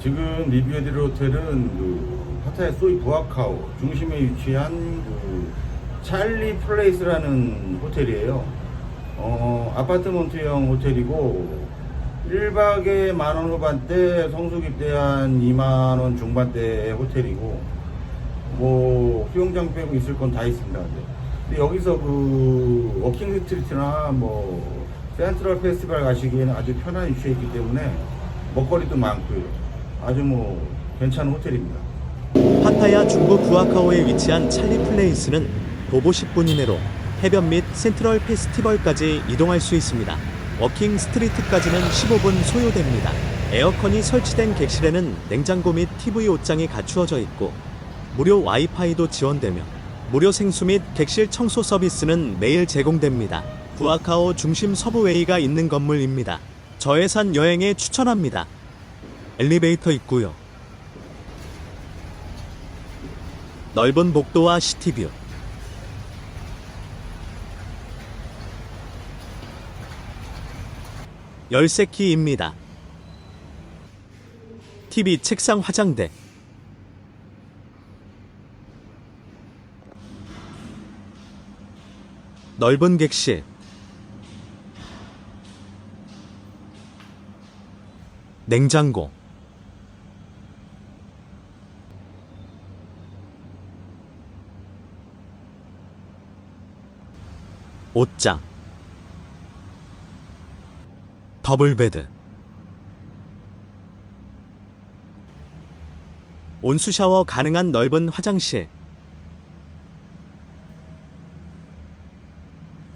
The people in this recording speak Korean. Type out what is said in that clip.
지금 리뷰해드릴 호텔은 그 파타야 소이 부아카오 중심에 위치한 그 찰리 플레이스라는 호텔이에요. 어, 아파트먼트형 호텔이고 1박에 만원 후반대, 성수기 때한 2만원 중반대 호텔이고 뭐 수영장 빼고 있을 건 다 있습니다. 근데 여기서 그 워킹 스트리트나 뭐 센트럴 페스티벌 가시기에는 아주 편한 위치에 있기 때문에 먹거리도 많고요. 아주 뭐 괜찮은 호텔입니다. 파타야 중부 부아카오에 위치한 찰리 플레이스는 도보 10분 이내로 해변 및 센트럴 페스티벌까지 이동할 수 있습니다. 워킹 스트리트까지는 15분 소요됩니다. 에어컨이 설치된 객실에는 냉장고 및 TV 옷장이 갖추어져 있고 무료 와이파이도 지원되며 무료 생수 및 객실 청소 서비스는 매일 제공됩니다. 부아카오 중심 서부웨이가 있는 건물입니다. 저예산 여행에 추천합니다. 엘리베이터 있고요. 넓은 복도와 시티뷰. 열쇠 키입니다. TV, 책상, 화장대. 넓은 객실. 냉장고. 옷장. 더블베드. 온수 샤워 가능한 넓은 화장실